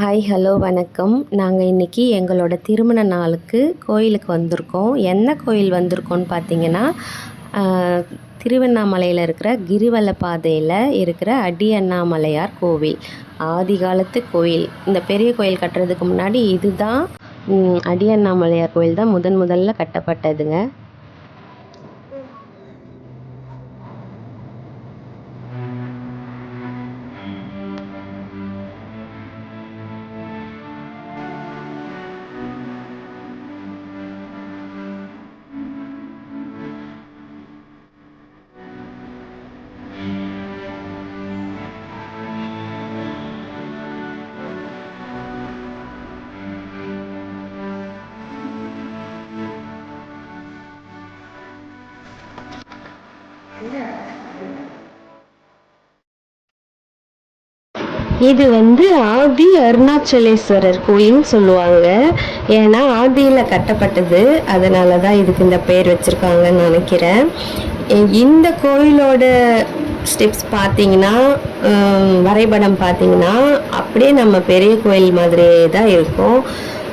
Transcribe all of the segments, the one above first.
Hi hello வணக்கம். நாங்கள் இன்றைக்கி எங்களோட திருமண நாளுக்கு கோயிலுக்கு வந்திருக்கோம். என்ன கோயில் வந்திருக்கோன்னு பார்த்தீங்கன்னா திருவண்ணாமலையில் இருக்கிற கிரிவல பாதையில் இருக்கிற அடி அண்ணாமலையார் கோவில். ஆதி காலத்து கோயில். இந்த பெரிய கோயில் கட்டுறதுக்கு முன்னாடி இதுதான் அடி அண்ணாமலையார் கோயில் தான் முதன் முதல்ல கட்டப்பட்டதுங்க. இது வந்து ஆதி அருணாச்சலேஸ்வரர் கோயில்னு சொல்லுவாங்க. ஏன்னா ஆதியில் கட்டப்பட்டது. அதனால தான் இதுக்கு இந்த பேர் வச்சுருக்காங்கன்னு நினைக்கிறேன். இந்த கோயிலோட ஸ்டெப்ஸ் பார்த்தீங்கன்னா வரைபடம் பார்த்தீங்கன்னா அப்படியே நம்ம பெரிய கோயில் மாதிரியே தான் இருக்கும்.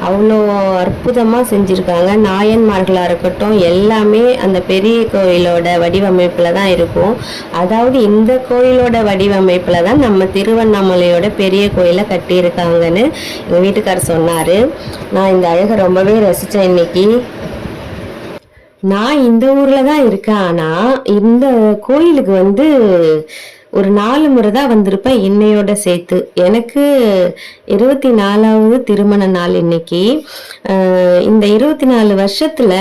அவ்வளோ அற்புதமாக செஞ்சுருக்காங்க. நாயன்மார்களாக இருக்கட்டும் எல்லாமே அந்த பெரிய கோயிலோட வடிவமைப்பில் தான் இருக்கும். அதாவது இந்த கோயிலோட வடிவமைப்பில் தான் நம்ம திருவண்ணாமலையோட பெரிய கோயிலை கட்டியிருக்காங்கன்னு எங்கள் வீட்டுக்காரர் சொன்னார். நான் இந்த அழகை ரொம்பவே ரசித்தேன் இன்னைக்கு. நான் இந்த ஊரில் தான் இருக்கேன். ஆனால் இந்த கோயிலுக்கு வந்து ஒரு நாலு முறை தான் வந்திருப்பேன் என்னையோட சேர்த்து. எனக்கு இருபத்தி நாலாவது திருமண நாள் இன்னைக்கு. இந்த இருபத்தி நாலு வருஷத்தில்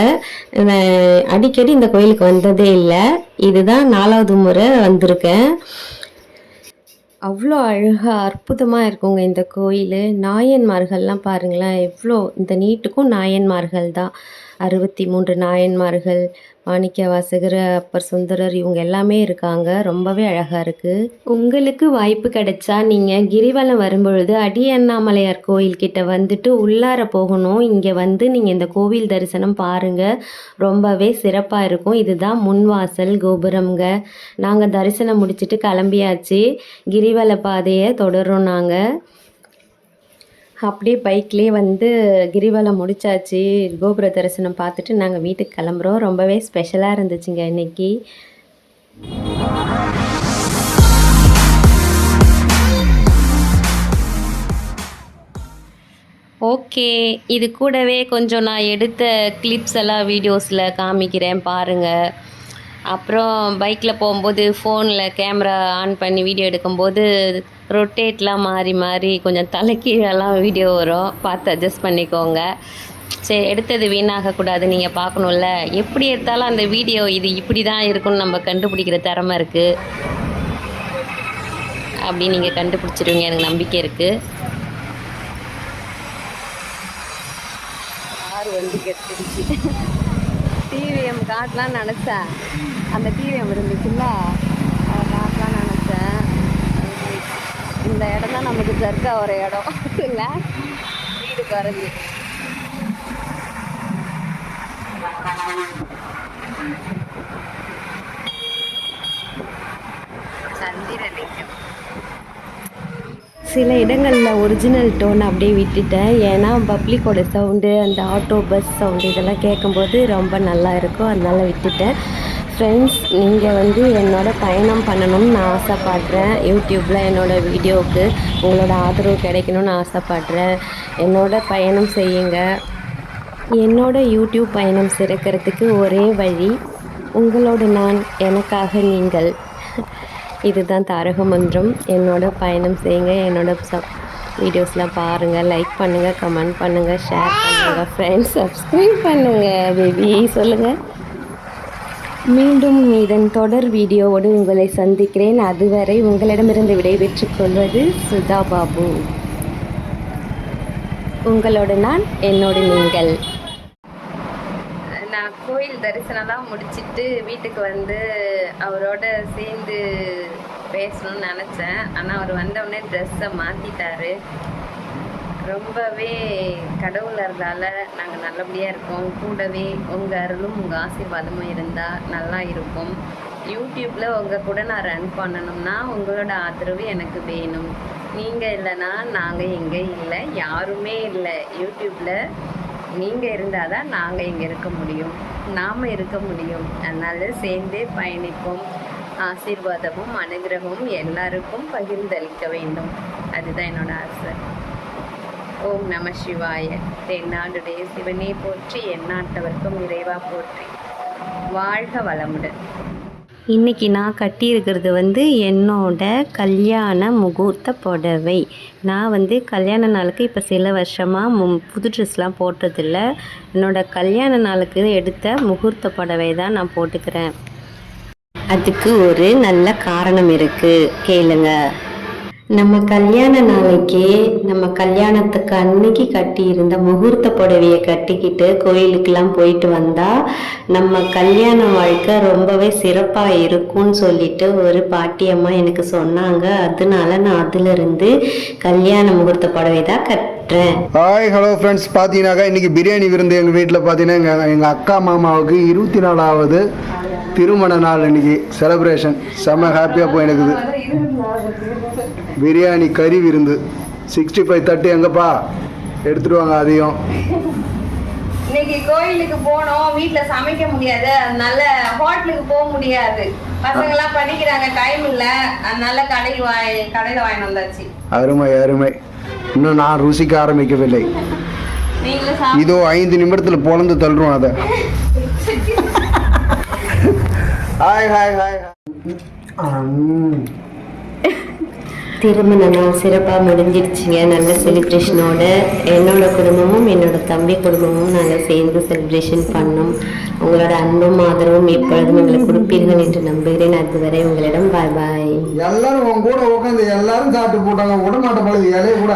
அடிக்கடி இந்த கோயிலுக்கு வந்ததே இல்லை. இதுதான் நாலாவது முறை வந்திருக்கேன். அவ்வளோ அழகாக அற்புதமாக இருக்குங்க இந்த கோயில். நாயன்மார்கள்லாம் பாருங்களேன் எவ்வளோ இந்த நீட்டுக்கும் நாயன்மார்கள் தான் அறுபத்தி மூன்று நாயன்மார்கள் மாணிக்க வாசகர் அப்பர் சுந்தரர் இவங்க எல்லாமே இருக்காங்க. ரொம்பவே அழகாக இருக்குது உங்களுக்கு வாய்ப்பு கிடைச்சா நீங்கள் கிரிவலம் வரும்பொழுது அடி அண்ணாமலையார் கோயில் வந்துட்டு உள்ளார போகணும். இங்கே வந்து நீங்கள் இந்த கோவில் தரிசனம் பாருங்கள் ரொம்பவே சிறப்பாக இருக்கும். இதுதான் முன்வாசல் கோபுரம்ங்க. நாங்கள் தரிசனம் முடிச்சிட்டு கிளம்பியாச்சு. கிரிவல பாதையை தொடர்றோம் நாங்கள் அப்படியே பைக்லேயே வந்து கிரிவலம் முடிச்சாச்சு. கோபுர தரிசனம் பார்த்துட்டு நாங்கள் வீட்டுக்கு கிளம்புறோம். ரொம்பவே ஸ்பெஷலாக இருந்துச்சுங்க இன்னைக்கு. ஓகே. இது கூடவே கொஞ்சம் நான் எடுத்த கிளிப்ஸ் எல்லாம் வீடியோஸில் காமிக்கிறேன் பாருங்கள் அப்புறம் பைக்கில் போகும்போது ஃபோனில் கேமரா ஆன் பண்ணி வீடியோ எடுக்கும்போது ரொட்டேட்லாம் மாறி மாறி கொஞ்சம் தலைக்கீழெல்லாம் வீடியோ வரும். பார்த்து அட்ஜஸ்ட் பண்ணிக்கோங்க. சரி எடுத்தது வீணாகக்கூடாது. நீங்கள் பார்க்கணுல்ல எப்படி எடுத்தாலும் அந்த வீடியோ இது இப்படி தான் இருக்கும்னு நம்ம கண்டுபிடிக்கிற திறமை இருக்குது அப்படி நீங்கள் கண்டுபிடிச்சிருவீங்க. எனக்கு நம்பிக்கை இருக்குது ஆறு வந்து கெட்டுருச்சு. டிவிஎம் காட்டலாம்னு நினச்சேன். அந்த டிவிஎம் இருந்துச்சுல்ல அதை காட்டலாம்னு நினச்சேன் இந்த இடம் தான் நமக்கு ஜர்க்கா ஒரு இடம். இல்லை? வீடு குறைஞ்சி சந்திரலிங்கம். சில இடங்களில் ஒரிஜினல் டோன் அப்படியே விட்டுட்டேன். ஏன்னா பப்ளிக்கோட சவுண்டு அந்த ஆட்டோ பஸ் சவுண்டு இதெல்லாம் கேட்கும்போது ரொம்ப நல்லா இருக்கும். அதனால விட்டுட்டேன். ஃப்ரெண்ட்ஸ் நீங்கள் வந்து என்னோட பயணம் பண்ணணும்னு நான் ஆசைப்பட்றேன். யூடியூப்பில் என்னோட வீடியோவுக்கு உங்களோட ஆதரவு கிடைக்கணும்னு ஆசைப்பட்றேன். என்னோட பயணம் செய்யுங்க. என்னோட யூடியூப் பயணம் சிறக்கிறதுக்கு ஒரே வழி உங்களோட நான் எனக்காக நீங்கள். இதுதான் தாரக மந்திரம் என்னோட பயணம் செய்யுங்க. என்னோட சப் வீடியோஸ்லாம் பாருங்கள் லைக் பண்ணுங்கள் கமெண்ட் பண்ணுங்கள் ஷேர் பண்ணுங்கள் ஃப்ரெண்ட்ஸ் சப்ஸ்கிரைப் பண்ணுங்கள் பேபி சொல்லுங்கள் மீண்டும் இதன் தொடர் வீடியோவோடு உங்களை சந்திக்கிறேன். அதுவரை உங்களிடமிருந்து விடைபெற்றுக் கொள்வது சுதா பாபு. உங்களோட நான் என்னோட நீங்கள். நான் கோயில் தரிசனம்லாம் முடிச்சுட்டு வீட்டுக்கு வந்து அவரோட சேர்ந்து பேசணும்னு நினச்சேன். ஆனால் அவர் வந்தவுடனே ட்ரெஸ்ஸை மாற்றிட்டாரு ரொம்பவே கடவுள் அருளால் நாங்கள் நல்லபடியாக இருக்கோம். கூடவே உங்கள் அருளும் உங்கள் ஆசீர்வாதமும் இருந்தால் நல்லா இருக்கும். யூடியூப்பில் உங்கள் கூட நான் ரன் பண்ணணும்னா உங்களோட ஆதரவு எனக்கு வேணும். நீங்கள் இல்லைன்னா நாங்கள் இங்கே இல்லை யாருமே இல்லை. யூடியூப்பில் நீங்கள் இருந்தால் தான் நாங்கள் இங்கே இருக்க முடியும். நாம் இருக்க முடியும். அதனால் சேர்ந்தே பயணிப்போம். ஆசீர்வாதமும் அனுகிரகமும் எல்லாருக்கும் பகிர்ந்தளிக்க வேண்டும். அதுதான் என்னோட ஆசை. ஓம் நம சிவாய. தென்னாடுடைய சிவனே போற்றி எந்நாட்டவர்க்கும் இறைவா போற்றி. வாழ்க வளமுடன். இன்னைக்கு நான் கட்டியிருக்கிறது வந்து என்னோட கல்யாண முகூர்த்த புடவை. நான் வந்து கல்யாண நாளுக்கு இப்போ சில வருஷமாக மு புது ட்ரெஸ்லாம் போட்டதில்ல. என்னோட கல்யாண நாளுக்கு எடுத்த முகூர்த்த புடவை தான் நான் போட்டுக்கிறேன். அதுக்கு ஒரு நல்ல காரணம் இருக்குது கேளுங்கள் நம்ம கல்யாண நாளைக்கு நம்ம கல்யாணத்துக்கு அன்னைக்கு கட்டி இருந்த முகூர்த்த புடவையை கட்டிக்கிட்டு கோயிலுக்கெல்லாம் போயிட்டு வந்தால் நம்ம கல்யாண வாழ்க்கை ரொம்பவே சிறப்பாக இருக்கும்னு சொல்லிட்டு ஒரு பாட்டியம்மா எனக்கு சொன்னாங்க. அதனால நான் அதிலிருந்து கல்யாண முகூர்த்த புடவை தான் கட் கட்டுறேன் ஹாய் ஹலோ ஃப்ரெண்ட்ஸ் பார்த்தீங்கன்னாக்கா இன்றைக்கி பிரியாணி விருந்து எங்கள் வீட்டில் பார்த்தீங்கன்னா எங்கள் எங்கள் அக்கா மாமாவுக்கு இருபத்தி நாலாவது திருமண நாள் இன்னைக்கு செலப்ரேஷன் செம்ம ஹாப்பியாக போய் எனக்குது பிரியாணி கறி விருந்து. சிக்ஸ்டி ஃபைவ் தட்டு எங்கப்பா? எடுத்துட்டு வாங்க அதையும் இன்னைக்கு கோயிலுக்கு போனோம். வீட்ல சமைக்க முடியாது. அதனால ஹோட்டலுக்கு போக முடியாது. பசங்க எல்லாம் படிக்கிறாங்க டைம் இல்ல. அதனால கடையில் வாய் கடையில வாங்கிட்டு வந்தாச்சு. அருமை அருமை. இன்னும் நான் ருசிக்க ஆரம்பிக்கவில்லை. இதோ ஐந்து நிமிடத்தில் பொழந்து தள்ளுறோம் அதை. ஹாய் ஹாய் ஹாய் திருமண நாள் சிறப்பாக முடிஞ்சிருச்சுங்க நல்ல செலிப்ரேஷனோட என்னோட குடும்பமும் என்னோட தம்பி குடும்பமும் நாங்கள் சேர்ந்து செலிப்ரேஷன் பண்ணோம். உங்களோட அன்பும் ஆதரவும் எப்பொழுதும் எங்களுக்கு கொடுப்பீர்கள் என்று நம்புகிறேன். அதுவரை உங்களிடம் பாய் பாய் எல்லாரும் உன் கூட உட்காந்து எல்லாரும் சாப்பிட்டு போட்டாங்க. விட மாட்ட இலைய கூட